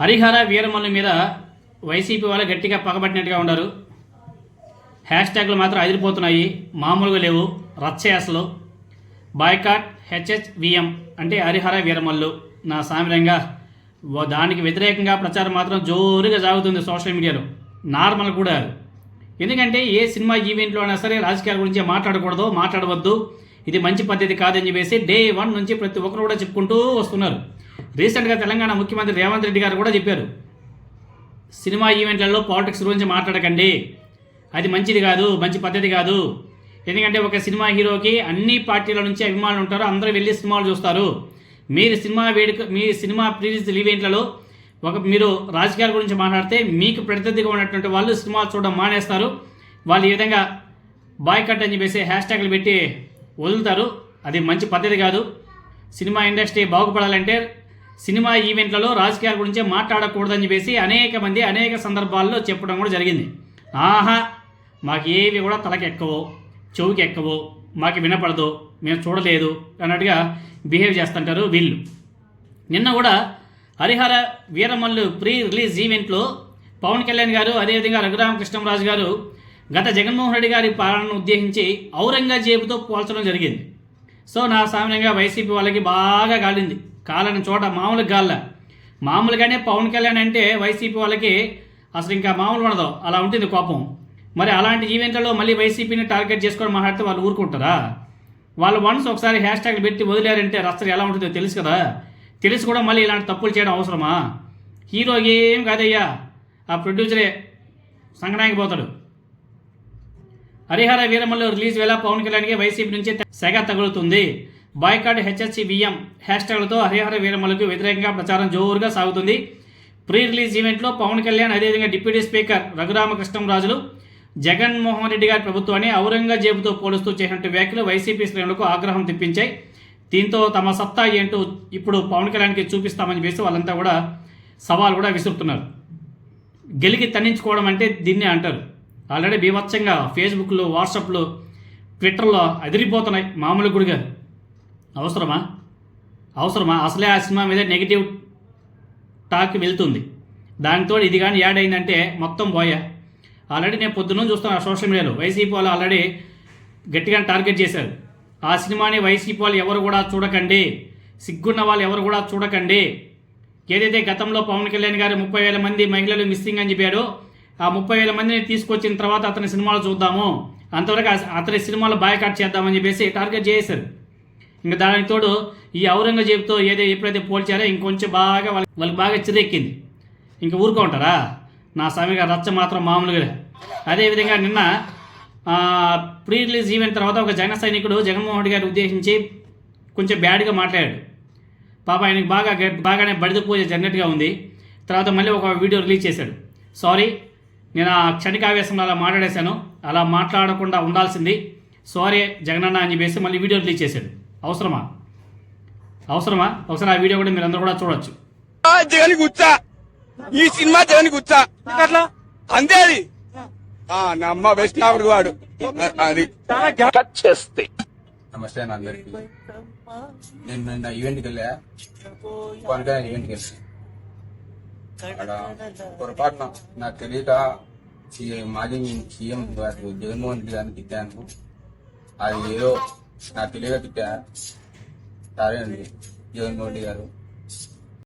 హరిహర వీరమల్లు మీద వైసీపీ వాళ్ళు గట్టిగా పగబట్టినట్టుగా ఉన్నారు. హ్యాష్ ట్యాగ్లు మాత్రం అదిరిపోతున్నాయి. మామూలుగా లేవు. రచ్చే అసలు. బాయ్కాట్ హెచ్హెచ్విఎం అంటే హరిహర వీరమల్లు. నా సామ్యంగా దానికి వ్యతిరేకంగా ప్రచారం మాత్రం జోరుగా సాగుతుంది సోషల్ మీడియాలో. నార్మల్ కూడా ఎందుకంటే ఏ సినిమా ఈవెంట్లో అయినా సరే రాజకీయాల గురించి మాట్లాడకూడదు మాట్లాడవద్దు. ఇది మంచి పద్ధతి కాదని చెప్పేసి డే వన్ నుంచి ప్రతి ఒక్కరు కూడా చెప్పుకుంటూ వస్తున్నారు. రీసెంట్గా తెలంగాణ ముఖ్యమంత్రి రేవంత్ రెడ్డి గారు కూడా చెప్పారు. సినిమా ఈవెంట్లలో పాలిటిక్స్ గురించి మాట్లాడకండి. అది మంచిది కాదు మంచి పద్ధతి కాదు. ఎందుకంటే ఒక సినిమా హీరోకి అన్ని పార్టీల నుంచి అభిమానులు ఉంటారు అందరూ వెళ్ళి సినిమాలు చూస్తారు. మీరు సినిమా వేడుక మీ సినిమా ప్రీలీజ్ ఈవెంట్లలో ఒక మీరు రాజకీయాల గురించి మాట్లాడితే మీకు ప్రతిదిగా ఉన్నటువంటి వాళ్ళు సినిమాలు చూడడం మానేస్తారు. వాళ్ళు ఈ విధంగా బాయ్కట్ అని చెప్పేసి హ్యాష్ ట్యాగ్లు పెట్టి వదులుతారు. అది మంచి పద్ధతి కాదు. సినిమా ఇండస్ట్రీ బాగుపడాలంటే సినిమా ఈవెంట్లలో రాజకీయాల గురించి మాట్లాడకూడదని చెప్పేసి అనేక మంది అనేక సందర్భాల్లో చెప్పడం కూడా జరిగింది. ఆహా మాకు ఏవి కూడా తలకి ఎక్కవో చెవుకి ఎక్కవో మాకు వినపడదు మేము చూడలేదు అన్నట్టుగా బిహేవ్ చేస్తుంటారు వీళ్ళు. నిన్న కూడా హరిహర వీరమల్లు ప్రీ రిలీజ్ ఈవెంట్లో పవన్ కళ్యాణ్ గారు అదేవిధంగా రఘురామకృష్ణరాజు గారు గత జగన్మోహన్ రెడ్డి గారి పాలనను ఉద్దేశించి ఔరంగజేబుతో పోల్చడం జరిగింది. సో నా సామాన్యంగా వైసీపీ వాళ్ళకి బాగా గాలింది. కాలని చోట మామూలుగా గాల్ల. మామూలుగానే పవన్ కళ్యాణ్ అంటే వైసీపీ వాళ్ళకి అసలు ఇంకా మామూలు ఉండదు. అలా ఉంటుంది కోపం. మరి అలాంటి ఈవెంట్లలో మళ్ళీ వైసీపీని టార్గెట్ చేసుకొని మాట్లాడితే వాళ్ళు ఊరుకుంటారా? వాళ్ళు వన్స్ ఒకసారి హ్యాష్ ట్యాగ్లు పెట్టి వదిలేరంటే రస్తలు ఎలా ఉంటుందో తెలుసు కదా. తెలిసి కూడా మళ్ళీ ఇలాంటి తప్పులు చేయడం అవసరమా? హీరో ఏం కాదయ్యా? ఆ ప్రొడ్యూసరే సంగడానికి పోతాడు. హరిహర వీరమల్లు రిలీజ్ వేళ పవన్ కళ్యాణ్కి వైసీపీ నుంచి సెగ తగులుతుంది. Boycott H H C V M hash ట్యాగ్లతో Harihara వీరమలకు వ్యతిరేకంగా ప్రచారం జోరుగా సాగుతుంది. ప్రీ రిలీజ్ ఈవెంట్లో పవన్ కళ్యాణ్ అదేవిధంగా డిప్యూటీ స్పీకర్ రఘురామకృష్ణరాజులు జగన్మోహన్ రెడ్డి గారి ప్రభుత్వాన్ని ఔరంగజేబుతో పోలుస్తూ చేసినట్టు వ్యాఖ్యలు వైసీపీ శ్రేణులకు ఆగ్రహం తెప్పించాయి. దీంతో తమ సత్తా ఏంటో ఇప్పుడు పవన్ కళ్యాణ్కి చూపిస్తామని చెప్పేసి వాళ్ళంతా కూడా సవాల్ కూడా విసురుతున్నారు. గెలికి తన్నించుకోవడం అంటే దీన్నే అంటారు. ఆల్రెడీ బీభత్సంగా ఫేస్బుక్లో వాట్సాప్లో ట్విట్టర్లో అదిరిపోతున్నాయి మామూలు గుడిగా. అవసరమా? అవసరమా? అసలే ఆ సినిమా మీద నెగిటివ్ టాక్ వెళ్తుంది. దానితో ఇది కానీ యాడ్ అయిందంటే మొత్తం పోయా ఆల్రెడీ నేను పొద్దున్న చూస్తాను సోషల్ మీడియాలో. వైసీపీ వాళ్ళు ఆల్రెడీ గట్టిగా టార్గెట్ చేశారు. ఆ సినిమాని వైసీపీ వాళ్ళు ఎవరు కూడా చూడకండి. సిగ్గున్న వాళ్ళు ఎవరు కూడా చూడకండి. ఏదైతే గతంలో పవన్ కళ్యాణ్ గారు ముప్పై వేల మంది మహిళలు మిస్సింగ్ అని చెప్పాడో ఆ ముప్పై వేల మందిని తీసుకొచ్చిన తర్వాత అతని సినిమాలు చూద్దాము. అంతవరకు అతని సినిమాలు బాయ్కాట్ చేద్దామని చెప్పేసి టార్గెట్ చేశారు. ఇంకా దానికి తోడు ఈ ఔరంగజేబుతో ఏదో ఎప్పుడైతే పోల్చారో ఇంకొంచెం బాగా వాళ్ళకి వాళ్ళకి బాగా చిరెక్కింది ఇంక ఊరుకుంటారా నా సమయంగా రచ్చ మాత్రం మామూలుగా అదేవిధంగా నిన్న ప్రీ రిలీజ్ ఈవెంట్ తర్వాత ఒక జన సైనికుడు జగన్మోహన్ రెడ్డి గారిని ఉద్దేశించి కొంచెం బ్యాడ్గా మాట్లాడాడు. పాప ఆయనకి బాగా బాగానే బడిదిపోయే జరిగినట్టుగా ఉంది. తర్వాత మళ్ళీ ఒక వీడియో రిలీజ్ చేశాడు. సారీ నేను ఆ క్షణికావేశంలో అలా మాట్లాడేశాను. అలా మాట్లాడకుండా ఉండాల్సింది. సారీ జగనన్న అని చెప్పేసి మళ్ళీ వీడియో రిలీజ్ చేశాడు. అవసరమా? అవసరమా? ఒకసారి ఆ వీడియో కూడా మీరు అందరూ కూడా చూడొచ్చు. ఆ జగన్ గుచ్చా. ఈ సినిమా జగన్ గుచ్చా. అట్లా? అంతే అది. ఆ నమ్మ వెస్ట్ ఆవిడ వాడు. అది. నమస్తే అన్న అందరికి. నేను నిన్న ఈవెంట్కి వెళ్ళా. కళ్యాణ్ ఈవెంట్కి వెళ్ళా. అక్కడ పొరపాటున నాకు తెలియక సీఎం మాజీ సీఎం గారు జగన్మోహన్ రెడ్డి గారిని తిట్టాను. అది ఏదో నా తెలియక తిట్టా. సరే అండి జగన్మోహన్ రెడ్డి గారు.